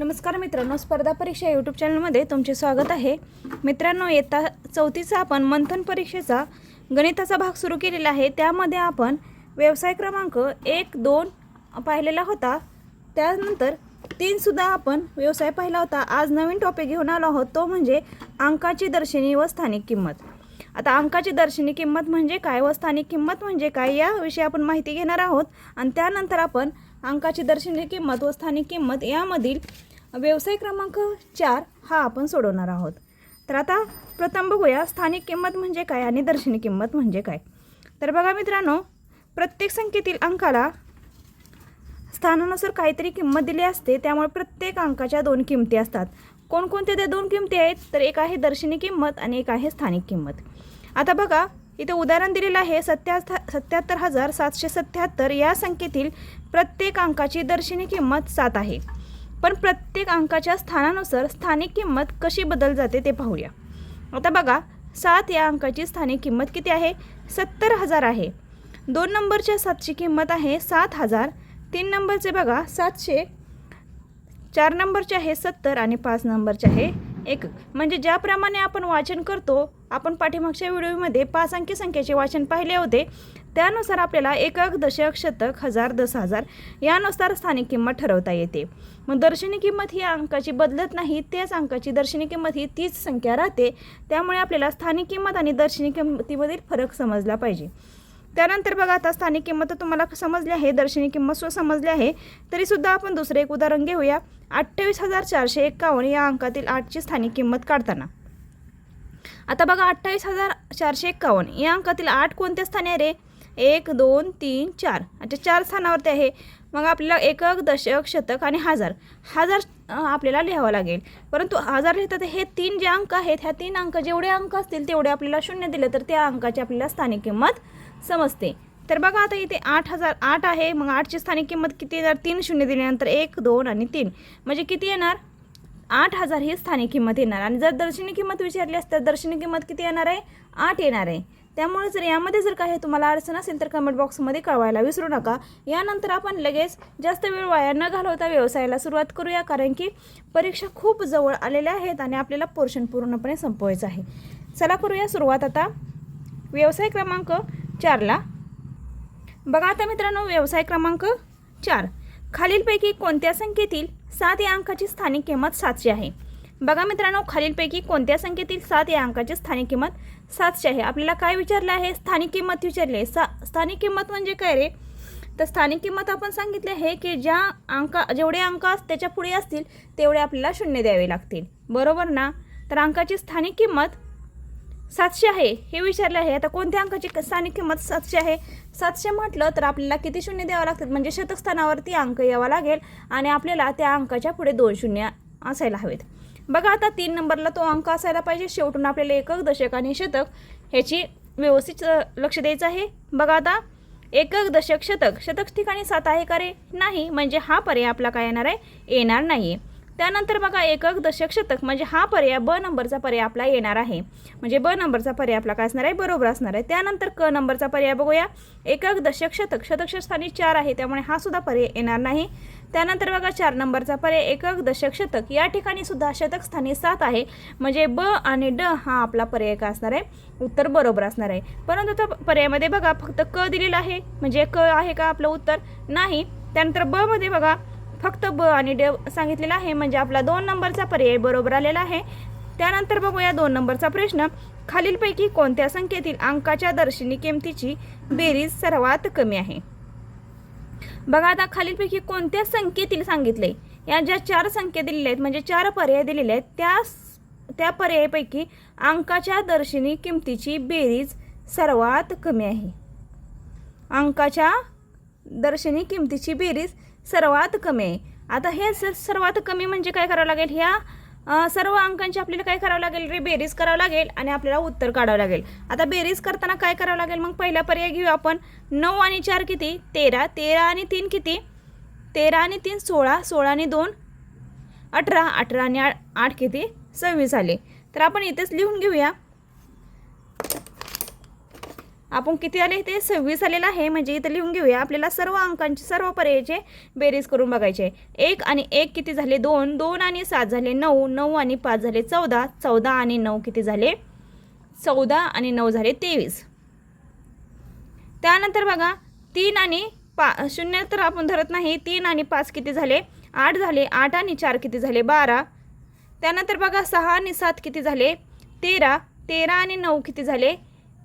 नमस्कार मित्रांनो स्पर्धा परीक्षा यूट्यूब चॅनलमध्ये तुमचे स्वागत आहे. मित्रांनो येता चौथीचा आपण मंथन परीक्षेचा गणिताचा भाग सुरू केलेला आहे. त्यामध्ये आपण व्यवसाय क्रमांक एक दोन पाहिलेला होता. त्यानंतर तीनसुद्धा आपण व्यवसाय पाहिला होता. आज नवीन टॉपिक घेऊन आलो आहोत. तो म्हणजे अंकाची दर्शनी व स्थानिक किंमत. आता अंकाची दर्शनी किंमत म्हणजे काय व स्थानिक किंमत म्हणजे काय याविषयी आपण माहिती घेणार आहोत. आणि त्यानंतर आपण अंकाची दर्शनी किंमत व स्थानिक किंमत यामधील व्यवसाय क्रमांक चार हा आपण सोडवणार आहोत. तर आता प्रथम बघूया स्थानिक किंमत म्हणजे काय आणि दर्शनी किंमत म्हणजे काय. तर बघा मित्रांनो प्रत्येक संख्येतील अंकाला स्थानानुसार काहीतरी किंमत दिली असते त्यामुळे प्रत्येक अंकाच्या दोन किमती असतात. कोणकोणत्या त्या दोन किमती आहेत? तर एक आहे दर्शनी किंमत आणि एक आहे स्थानिक किंमत. आता बघा इथं उदाहरण दिलेलं आहे सत्या सत्याहत्तर हजार सातशे सत्याहत्तर या संख्येतील प्रत्येक अंकाची दर्शनी किंमत सात आहे. पण प्रत्येक अंकाच्या स्थानानुसार स्थानिक किंमत कशी बदल जाते ते पाहूया. आता बघा सात या अंकाची स्थानिक किंमत किती आहे? सत्तर हजार आहे. दोन नंबरच्या सातची किंमत आहे सात हजार. तीन नंबरचे बघा सातशे. चार नंबरचे आहे सत्तर आणि पाच नंबरचे आहे एक. म्हणजे ज्याप्रमाणे आपण वाचन करतो आपण पाठीमागच्या व्हिडिओमध्ये पाच अंकी संख्येचे वाचन पाहिले होते त्यानुसार आपल्याला एकक दशक शतक हजार दस हजार यानुसार स्थानिक किंमत ठरवता येते. मग दर्शनी किंमत ही अंकाची बदलत नाही त्याच अंकाची दर्शनी किंमत ही तीच संख्या राहते. त्यामुळे आपल्याला स्थानिक किंमत आणि दर्शनी किंमतीमधील फरक समजला पाहिजे. त्यानंतर बघा आता स्थानिक किंमत तुम्हाला समजली आहे दर्शनी किंमत सुद्धा समजली आहे. तरीसुद्धा आपण दुसरे एक उदाहरण घेऊया. अठ्ठावीस हजार चारशे एक्कावन्न या अंकातील आठची स्थानिक किंमत काढताना. आता बघा अठ्ठावीस हजार चारशे एक्कावन्न या अंकातील आठ कोणत्या स्थानी आहे रे? एक दोन तीन चार. अच्छा चार स्थानावरती आहे. मग आपल्याला एकक दशक शतक आणि हजार. हजार आपल्याला लिहावं लागेल. परंतु हजार लिहितात हे तीन जे अंक आहेत ह्या तीन अंक जेवढे अंक असतील तेवढे आपल्याला शून्य दिले तर त्या अंकाची आपल्याला स्थानिक किंमत समजते. तर बघा आता इथे आठ हजार आठ आहे. मग आठची स्थानिक किंमत किती येणार? तीन शून्य दिल्यानंतर एक दोन आणि तीन. म्हणजे किती येणार? आठ हजार ही स्थानिक किंमत येणार. आणि जर दर्शनी किंमत विचारली असते तर दर्शनी किंमत किती येणार आहे? आठ येणार आहे. त्यामुळे जर यामध्ये जर काही तुम्हाला अडचण असेल तर कमेंट बॉक्समध्ये कळवायला विसरू नका. यानंतर आपण लगेच जास्त वेळ वाया न घालवता व्यवसायाला सुरुवात करूया कारण की परीक्षा खूप जवळ आलेल्या आहेत आणि आपल्याला पोर्शन पूर्णपणे संपवायचं आहे. चला करूया सुरुवात आता. व्यवसाय क्रमांक चारला बघा आता मित्रांनो व्यवसाय क्रमांक चार. खालीलपैकी कोणत्या संख्येतील सात या अंकाची स्थानिक किंमत सातशे आहे? बघा मित्रांनो खालीलपैकी कोणत्या संख्येतील सात या अंकाची स्थानिक किंमत सातशे आहे? आपल्याला काय विचारलं आहे? स्थानिक किंमत विचारली. आहे सा स्थानिक किंमत म्हणजे काय रे? तर स्थानिक किंमत आपण सांगितले आहे की ज्या अंका जेवढे अंक त्याच्या पुढे असतील तेवढे आपल्याला शून्य द्यावे लागतील. बरोबर ना? तर अंकाची स्थानिक किंमत सातशे आहे. हे विचारले आहे. आता कोणत्या अंकाची स्थानिक किंमत सातशे आहे? सातशे म्हटलं तर आपल्याला किती शून्य द्यावं लागतात म्हणजे शतकस्थानावरती अंक यावा लागेल आणि आपल्याला त्या अंकाच्या पुढे दोन शून्य असायला हवेत. बघा आता तीन नंबरला तो अंक असायला पाहिजे? शेवटून आपल्याला एकक दशक आणि शतक ह्याची व्यवस्थित लक्ष द्यायचं आहे. बघा आता एकक दशक शतक. शतक ठिकाणी सात आहे का रे? नाही. म्हणजे हा पर्याय आपला काय येणार आहे? येणार नाही आहे त्यानंतर बघा एकक दशक शतक म्हणजे हा पर्याय ब नंबरचा पर्याय आपला येणार आहे. म्हणजे ब नंबरचा पर्याय आपला काय असणार आहे? बरोबर असणार आहे. त्यानंतर क नंबरचा पर्याय बघूया. एकक दशक शतक. स्थानी चार आहे त्यामुळे हा सुद्धा पर्याय येणार नाही. त्यानंतर बघा चार नंबरचा पर्याय एकक दशक शतक. या ठिकाणी सुद्धा शतक स्थानी सात आहे. म्हणजे ब आणि ड हा आपला पर्याय काय असणार आहे? उत्तर बरोबर असणार आहे. परंतु त्या पर्यायामध्ये बघा फक्त क दिलेला आहे. म्हणजे क आहे का आपलं उत्तर? नाही. त्यानंतर ब मध्ये बघा फक्त ब आणि ड सांगितलेला आहे म्हणजे आपला दोन नंबरचा पर्याय बरोबर आलेला आहे. त्यानंतर बघूया दोन नंबरचा प्रश्न. खालीलपैकी कोणत्या संख्येतील अंकाच्या दर्शनी किमतीची बेरीज सर्वात कमी आहे? बघा आता खालीलपैकी कोणत्या संख्येतील सांगितले? या ज्या चार संख्या दिलेल्या आहेत म्हणजे चार पर्याय दिलेले आहेत त्या त्या पर्यायापैकी अंकाच्या दर्शनी किमतीची बेरीज सर्वात कमी आहे. अंकाच्या दर्शनी किमतीची बेरीज सर्वात कमी. आहे आता हे स सर्वात कमी म्हणजे काय करावं लागेल? ह्या सर्व अंकांची आपल्याला काय करावं लागेल रे? बेरीज करावं लागेल आणि आपल्याला उत्तर काढावं लागेल. आता बेरीज करताना काय करावं लागेल? मग पहिला पर्याय घेऊ आपण. नऊ आणि चार किती? तेरा. तेरा आणि तीन किती? तेरा आणि तीन सोळा. सोळा आणि दोन अठरा. अठरा आणि आठ आठ किती? सव्वीस आले. तर आपण इथेच लिहून घेऊया. आपण किती आले? ते सव्वीस आलेलं आहे. म्हणजे इथं लिहून घेऊया. आपल्याला सर्व अंकांची सर्व पर्यायाचे बेरीज करून बघायचे. एक आणि एक किती झाले? दोन. दोन आणि सात झाले? नऊ. नऊ आणि पाच झाले? चौदा. चौदा आणि नऊ किती झाले? चौदा आणि नऊ झाले तेवीस. त्यानंतर बघा तीन आणि पा शून्य तर आपण धरत नाही. तीन आणि पाच किती झाले? आठ झाले. आठ आणि चार किती झाले? बारा. त्यानंतर बघा सहा आणि सात किती झाले? तेरा. तेरा आणि नऊ किती झाले?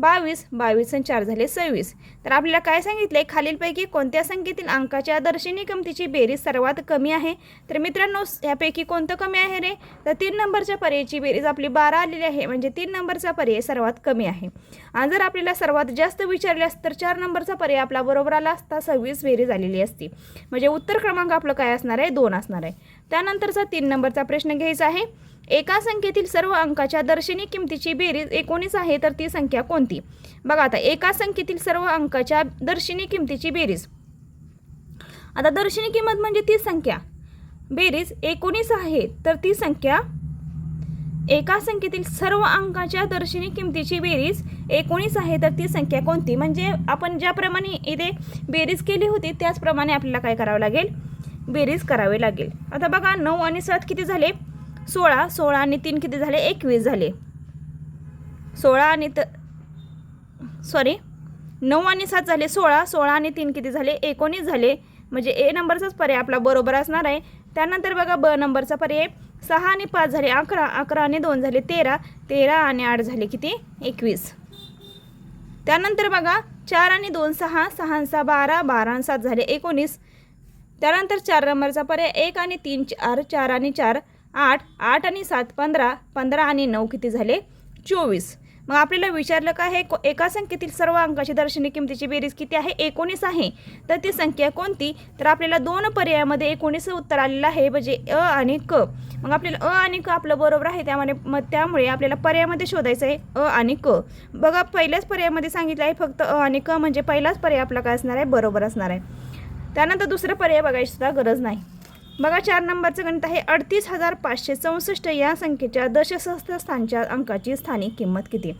बावीस बावीस आणि चार झाले सव्वीस. तर आपल्याला काय सांगितलं आहे खालीलपैकी कोणत्या संख्येतील अंकाच्या दर्शनी किमतीची बेरीज सर्वात कमी आहे? तर मित्रांनो यापैकी कोणतं कमी आहे रे? तर तीन नंबरच्या पर्यायची बेरीज आपली बारा आलेली आहे. म्हणजे तीन नंबरचा पर्याय सर्वात कमी आहे. आणि जर आपल्याला सर्वात जास्त विचारल्यास तर चार नंबरचा पर्याय आपला बरोबर आला असता सव्वीस बेरीज आलेली असती. म्हणजे उत्तर क्रमांक आपलं काय असणार आहे? दोन असणार आहे. त्यानंतरचा तीन नंबरचा प्रश्न घ्यायचा आहे. एका संख्येतील सर्व अंकाच्या दर्शनी किमतीची बेरीज एकोणीस आहे तर ती संख्या कोणती? बघा आता एका संख्येतील सर्व अंकाच्या दर्शनी किमतीची बेरीज. आता दर्शनी किंमत म्हणजे ती संख्या. बेरीज एकोणीस आहे तर ती संख्या एका संख्येतील सर्व अंकाच्या दर्शनी किमतीची बेरीज एकोणीस आहे तर ती संख्या कोणती? म्हणजे आपण ज्याप्रमाणे इथे बेरीज केली होती त्याचप्रमाणे आपल्याला काय करावं लागेल? बेरीज करावी लागेल. आता बघा नऊ आणि सात किती झाले? सोळा सोळा आणि तीन किती झाले? एकवीस झाले. सोळा आणि त सॉरी नऊ आणि सात झाले सोळा सोळा आणि तीन किती झाले? एकोणीस झाले. म्हणजे ए नंबरचाच पर्याय आपला बरोबर असणार आहे. त्यानंतर बघा ब नंबरचा पर्याय. सहा आणि पाच झाले अकरा अकरा आणि दोन झाले तेरा. तेरा आणि आठ झाले किती? एकवीस. त्यानंतर बघा चार आणि दोन सहा सहा सहा बारा बारा आणि सात झाले एकोणीस. त्यानंतर चार नंबरचा पर्याय एक आणि तीन चार चार आणि चार. आठ आठ आणि सात पंधरा पंधरा आणि नऊ किती झाले? चोवीस. मग आपल्याला विचारलं का हे एका संख्येतील सर्व अंकाची दर्शनी किमतीची बेरीज किती आहे? एकोणीस आहे. तर ती संख्या कोणती? तर आपल्याला दोन पर्यायामध्ये एकोणीस उत्तर आलेलं आहे म्हणजे अ आणि क. मग आपल्याला अ आणि क आपलं बरोबर आहे त्यामध्ये मग त्यामुळे आपल्याला पर्यायामध्ये शोधायचं आहे अ आणि क. बघा पहिल्याच पर्यायामध्ये सांगितलं आहे फक्त अ आणि क म्हणजे पहिलाच पर्याय आपला काय असणार आहे? बरोबर असणार आहे. त्यानंतर दुसरं पर्याय बघायची सुद्धा गरज नाही. बघा चार नंबरचं गणित आहे. अडतीस हजार पाचशे चौसष्ट या संख्येच्या दशसहस्त्र स्थानच्या अंकाची स्थानिक किंमत किती?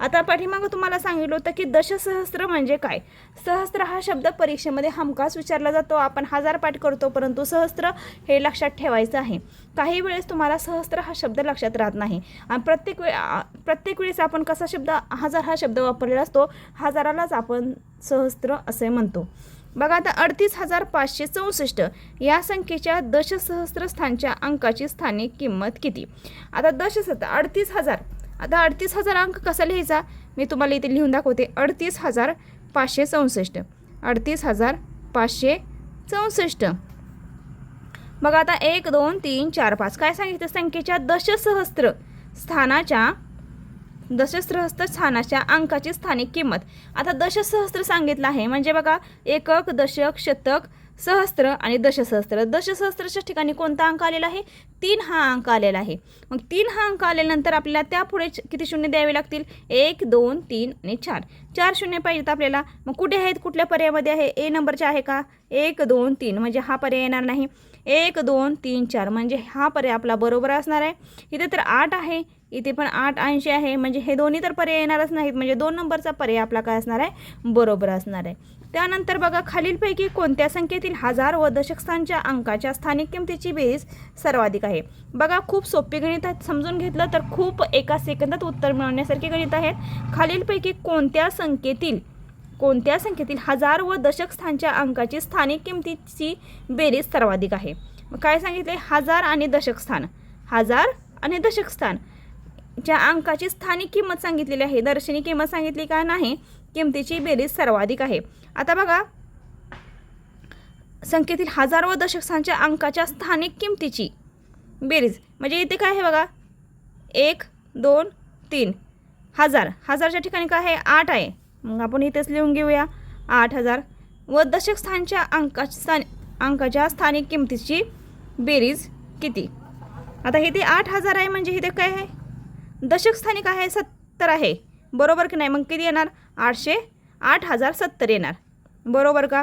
आता पाठीमागं तुम्हाला सांगितलं होतं की दशसहस्त्र म्हणजे काय? सहस्त्र हा शब्द परीक्षेमध्ये हमखास विचारला जातो. आपण हजार पाठ करतो परंतु सहस्त्र हे लक्षात ठेवायचं आहे. काही वेळेस तुम्हाला सहस्त्र हा शब्द लक्षात राहत नाही. आणि प्रत्येक वे प्रत्येक वेळेस आपण कसा शब्द हजार हा शब्द वापरलेला असतो? हजारालाच आपण सहस्त्र असे म्हणतो. बघा आता अडतीस हजार पाचशे चौसष्ट या संख्येच्या दशसहस्त्र स्थानच्या अंकाची स्थानिक किंमत किती? आता दशसहस्त्र अडतीस हजार. आता अडतीस हजार अंक कसा लिहायचा? मी तुम्हाला इथे लिहून दाखवते. अडतीस हजार पाचशे चौसष्ट. अडतीस हजार पाचशे चौसष्ट. बघा आता एक दोन तीन चार पाच. काय सांगितलं? संख्येच्या दशसहस्त्र स्थानाच्या दशसहस्त्र स्थानाच्या अंकाची स्थानिक किंमत. आता दशसहस्त्र सांगितलं आहे. म्हणजे बघा एकक दशक शतक सहस्त्र आणि दशसहस्त्र. दशसहस्त्रच्या ठिकाणी कोणता अंक आलेला आहे? तीन हा अंक आलेला आहे. मग तीन हा अंक आल्यानंतर आपल्याला त्यापुढे किती शून्य द्यावे लागतील? एक दोन तीन आणि चार. चार शून्य पाहिजेत आपल्याला. मग कुठे आहेत? कुठल्या पर्यायामध्ये आहे? ए नंबरचे आहे का? एक दोन तीन. म्हणजे हा पर्याय येणार नाही. एक दोन तीन चार. म्हणजे हा पर्याय आपला बरोबर असणार आहे. इथे तर आठ आहे. इथे पण आठ ऐंशी आहे. म्हणजे हे दोन्ही तर पर्याय येणारच नाहीत. म्हणजे दोन नंबरचा पर्याय आपला काय असणार आहे? बरोबर असणार आहे. त्यानंतर बघा खालीलपैकी कोणत्या संख्येतील हजार व दशकस्थानच्या अंकाच्या स्थानिक किमतीची बेरीज सर्वाधिक आहे? बघा खूप सोपे गणित आहेत समजून घेतलं तर खूप एका सेकंदात उत्तर मिळवण्यासारखे गणित आहेत खालीलपैकी कोणत्या संख्येतील कोणत्या संख्येतील हजार व दशक स्थानच्या अंकाची स्थानिक किमतीची बेरीज सर्वाधिक आहे? काय सांगितले हजार आणि दशक स्थान. हजार आणि दशक च्या अंकाची स्थानिक किंमत सांगितलेली आहे दर्शनी किंमत सांगितली का नाही किमतीची बेरीज सर्वाधिक आहे. आता बघा संख्येतील हजार व दशकांच्या अंकाच्या स्थानिक किमतीची बेरीज. म्हणजे इथे काय आहे बघा? एक दोन तीन. हजार. हजारच्या ठिकाणी काय आहे? आठ आहे. मग आपण इथेच लिहून घेऊया. आठ हजार. व दशक स्थानच्या अंका स्थान अंकाच्या स्थानिक किमतीची बेरीज किती? आता इथे आठ हजार आहे म्हणजे इथे काय आहे? दशक स्थानिक आहे सत्तर आहे. बरोबर की नाही? मग किती येणार? आठशे आठ हजार सत्तर येणार. बरोबर का?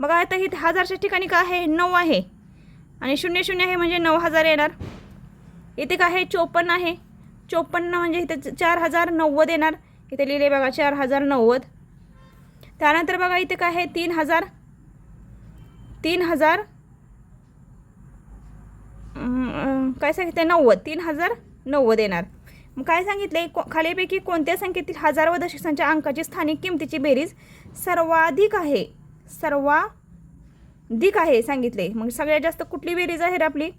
बघा आता इथे हजारच्या ठिकाणी काय आहे? नऊ आहे. आणि शून्य शून्य आहे म्हणजे नऊ हजार येणार. इथे काय आहे? चोपन्न आहे. चोपन्न म्हणजे इथे चार हजार नव्वद येणार. इथे लिहिले बघा चार हजार नव्वद. त्यानंतर बघा इथे काय आहे? तीन हजार तीन हजार काय सांगितलं नव्वद तीन हजार नव्वद येणार. मग काय सांगितले? को खालीपैकी कोणत्या संख्येतील हजार व दशकांच्या अंकाची स्थानिक किमतीची बेरीज सर्वाधिक आहे? सर्वाधिक आहे सांगितले. मग सगळ्यात जास्त कुठली बेरीज आहे आपली?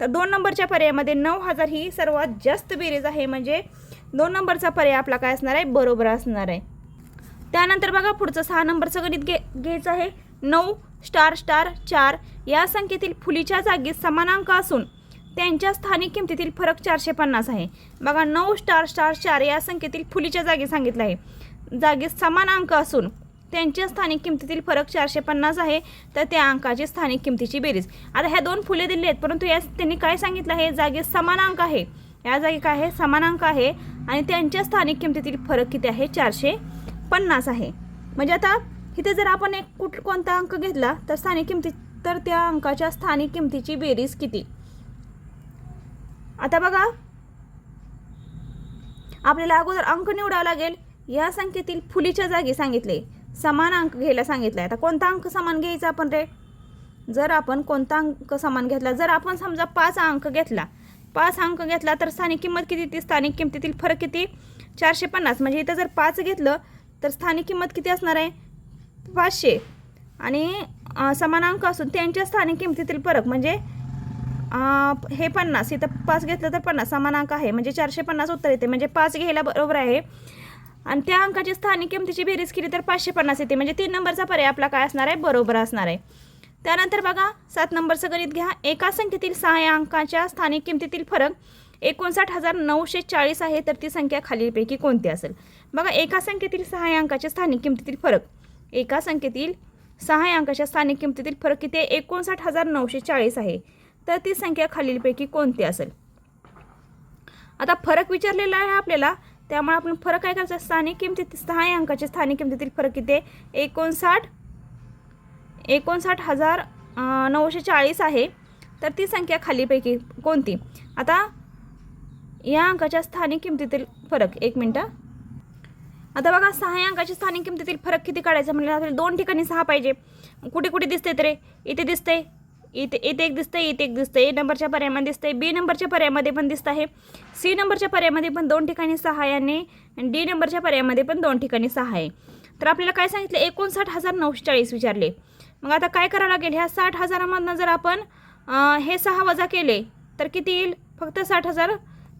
तर दोन नंबरच्या पर्यायामध्ये नऊ हजार ही सर्वात जास्त बेरीज आहे. म्हणजे दोन नंबरचा पर्याय आपला काय असणार आहे? बरोबर असणार आहे. त्यानंतर बघा पुढचं सहा नंबरचं गणित घे घ्यायचं आहे. नऊ स्टार स्टार चार या संख्येतील फुलीच्या जागी समानांक असून त्यांच्या स्थानिक किमतीतील फरक चारशे पन्नास आहे. बघा नऊ स्टार स्टार चार या संख्येतील फुलीच्या जागी सांगितलं आहे. जागेत समान अंक असून त्यांच्या स्थानिक किमतीतील फरक चारशे पन्नास आहे तर त्या अंकाची स्थानिक किमतीची बेरीज. आता ह्या दोन फुले दिली आहेत परंतु या त्यांनी काय सांगितलं आहे? जागेत समान अंक आहे. या जागी काय आहे? समान अंक आहे. आणि त्यांच्या स्थानिक किमतीतील फरक किती आहे? चारशे पन्नास आहे. म्हणजे आता इथे जर आपण एक कुठ कोणता अंक घेतला तर स्थानिक किमती तर त्या अंकाच्या स्थानिक किमतीची बेरीज किती? आता बघा. आपल्याला अगोदर अंक निवडावा लागेल. या संख्येतील फुलीच्या जागी सांगितले. समान अंक घ्यायला सांगितलं आता कोणता अंक समान घ्यायचा आपण रे? जर आपण कोणता अंक समान घेतला जर आपण समजा पाच अंक घेतला पाच अंक घेतला तर स्थानिक किंमत किती ती? स्थानिक किमतीतील फरक किती? चारशे पन्नास. म्हणजे इथं जर पाच घेतलं तर स्थानिक किंमत किती असणार आहे? पाचशे. आणि समान अंक असून त्यांच्या स्थानिक किमतीतील फरक म्हणजे हे पन्नास इथं पाच घेतलं तर पन्नास समान अंक आहे. म्हणजे चारशे पन्नास उत्तर येते. म्हणजे पाच घ्यायला बरोबर आहे. आणि त्या अंकाची स्थानिक किमतीची बेरीज केली तर पाचशे पन्नास येते. म्हणजे तीन नंबरचा पर्याय आपला काय असणार आहे? बरोबर असणार आहे. त्यानंतर बघा सात नंबरचं गणित घ्या. एका संख्येतील सहा या अंकाच्या स्थानिक किमतीतील फरक एकोणसाठ हजार नऊशे चाळीस आहे तर ती संख्या खालीलपैकी कोणती असेल? बघा एका संख्येतील सहा या अंकाच्या स्थानिक किमतीतील फरक. एका संख्येतील सहा या अंकाच्या स्थानिक किमतीतील फरक किती आहे? एकोणसाठ हजार नऊशे चाळीस आहे. तर ती संख्या खालीलपैकी कोणती असेल? आता फरक विचारलेला आहे आपल्याला. त्यामुळे आपण फरक काय करायचा? स्थानिक किमतीत सहा अंकाचे अंकाच्या स्थानिक किमतीतील फरक किती आहे? एकोणसाठ एकोणसाठ हजार नऊशे चाळीस आहे. तर ती संख्या खालीपैकी कोणती? आता या अंकाच्या स्थानिक किमतीतील फरक एक मिनटं. आता बघा सहा अंकाच्या स्थानिक किमतीतील फरक किती काढायचा? म्हणजे आपल्याला दोन ठिकाणी सहा पाहिजे. कुठे कुठे दिसते तरी? इथे दिसते इथे इथे एक दिसतं इथे एक दिसतं ए नंबरच्या पर्यायामध्ये दिसतंय बी नंबरच्या पर्यायामध्ये पण दिसत आहे. सी नंबरच्या पर्यायामध्ये पण दोन ठिकाणी सहा आहे आणि डी नंबरच्या पर्यायामध्ये पण दोन ठिकाणी सहा आहे तर आपल्याला काय सांगितलं? एकोणसाठ हजार नऊशे चाळीस विचारले. मग आता काय करावं लागेल? ह्या साठ हजारामधनं जर आपण हे सहा वजा केले तर किती येईल? फक्त साठ हजार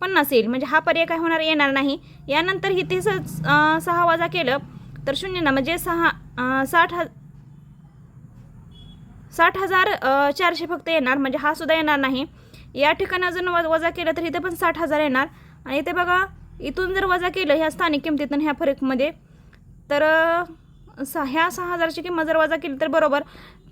पन्नास येईल. म्हणजे हा पर्याय काय होणार? येणार नाही. यानंतर इथे सहा वजा केलं तर शून्य ना म्हणजे सहा साठ ह साठ हजार चारशे फक्त येणार म्हणजे हा सुद्धा येणार नाही. या ठिकाणी अजून व वजा केलं तर इथे पण साठ हजार येणार. आणि इथे बघा इथून जर वजा केलं ह्या स्थानिक किमतीतून ह्या फरकमध्ये तर सहा सा ह्या सहा हजारची किंमत जर वजा केली तर बरोबर.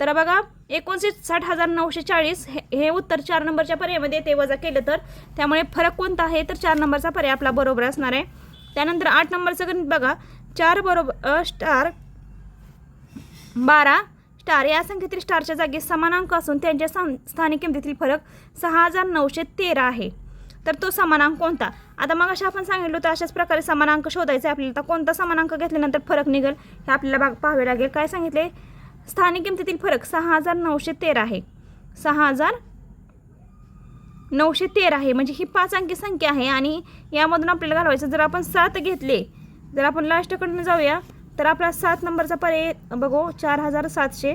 तर बघा एकोणशे साठ हजार नऊशे चाळीस हे हे उत्तर चार नंबरच्या पर्यायामध्ये ते वजा केलं तर. त्यामुळे फरक कोणता आहे? तर चार नंबरचा पर्याय आपला बरोबर असणार आहे. त्यानंतर आठ नंबरचं गणित बघा. चार बरोबर स्टार बारा स्टार या संख्येतील स्टारच्या जागी समानांक असून त्यांच्या स्थानिक किमतीतील फरक सहा हजार नऊशे तेरा आहे. तर तो समानांक कोणता? आता मग अशा आपण सांगितलं होतं अशाच प्रकारे समानांक शोधायचा आहे आपल्याला. तर कोणता समानांक घेतल्यानंतर फरक निघेल हे आपल्याला बाग पाहावे लागेल. काय सांगितले? स्थानिक किमतीतील फरक सहा हजार नऊशे तेरा आहे. सहा हजार नऊशे तेरा आहे. म्हणजे ही पाच अंकी संख्या आहे आणि यामधून आपल्याला घालवायचं. जर आपण सात घेतले जर आपण लास्टकडनं जाऊया तर आपला सात नंबरचा पर्याय बघू चार हजार सातशे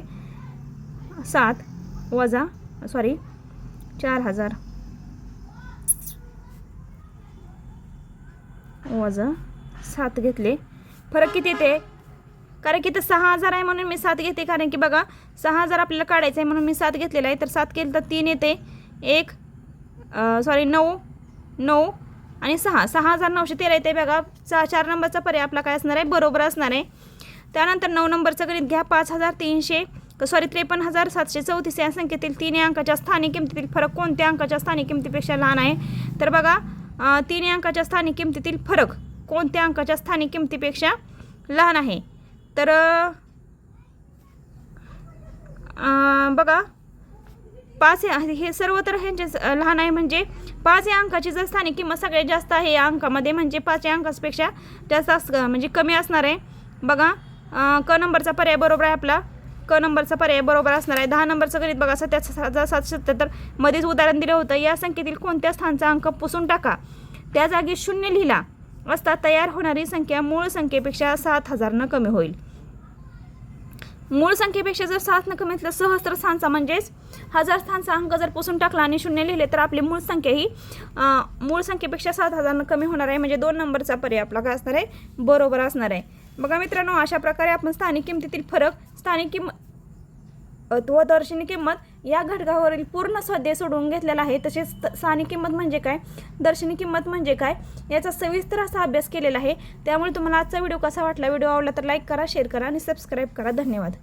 सात वजा सॉरी चार हजार वजा सात घेतले. फरक किती येते? कारण की इथं सहा हजार आहे म्हणून मी सात घेते. कारण की बघा सहा हजार आपल्याला काढायचं आहे म्हणून मी सात घेतलेला आहे. तर सात केलं तर तीन येते. एक सॉरी नऊ नऊ आणि सहा सहा हजार नऊशे तेरा येते बघा. चा चार नंबरचा पर्याय आपला काय असणार आहे? बरोबर असणार आहे. त्यानंतर नऊ नंबरचं गणित घ्या. पाच हजार तीनशे सॉरी त्रेपन्न हजार सातशे चौतीस या संख्येतील तीन अंकाच्या स्थानिक किमतीतील फरक कोणत्या अंकाच्या स्थानिक किमतीपेक्षा लहान आहे? तर बघा तीन अंकाच्या स्थानिक किमतीतील फरक कोणत्या अंकाच्या स्थानिक किमतीपेक्षा लहान आहे? तर बघा पाच या हे सर्व तर ह्यांचे स- लहान आहे. म्हणजे पाच या अंकाची जर स्थानिक किंमत सगळ्यात जास्त आहे या अंकामध्ये म्हणजे पाच या अंकापेक्षा जास्त अस म्हणजे कमी असणार आहे. बघा क नंबरचा पर्याय बरोबर आहे आपला. क नंबरचा पर्याय बरोबर असणार आहे. दहा नंबरचं गणित बघा सत्याहत्तर हजार सातशे सत्याहत्तर मध्येच उदाहरण दिलं होतं. या संख्येतील कोणत्या स्थानचा अंक पुसून टाका? त्या जागी शून्य लिहिला असता तयार होणारी संख्या मूळ संख्येपेक्षा सात हजारनं कमी होईल. मूळ संख्येपेक्षा जर सात न कमी असलं सहस्त्र स्थानचा म्हणजेच हजार स्थानचा अंक जर पुसून टाकला आणि शून्य लिहिले तर आपली मूळ संख्या ही मूळ संख्येपेक्षा सात हजारनं कमी होणार आहे. म्हणजे दोन नंबरचा पर्याय आपला काय असणार आहे? बरोबर असणार आहे. बघा मित्रांनो अशा प्रकारे आपण स्थानिक किमतीतील फरक स्थानिक किंमत व दर्शनी किंमत या घटकावरील पूर्ण स्वाध्याय सोडवून घेतलेला आहे. तसेच स्थानिक किंमत म्हणजे काय? दर्शनी किंमत म्हणजे काय? याचा सविस्तर असा अभ्यास केलेला आहे. त्यामुळे तुम्हाला आजचा व्हिडिओ कसा वाटला? व्हिडिओ आवडला तर लाईक करा शेअर करा आणि सबस्क्राईब करा. धन्यवाद.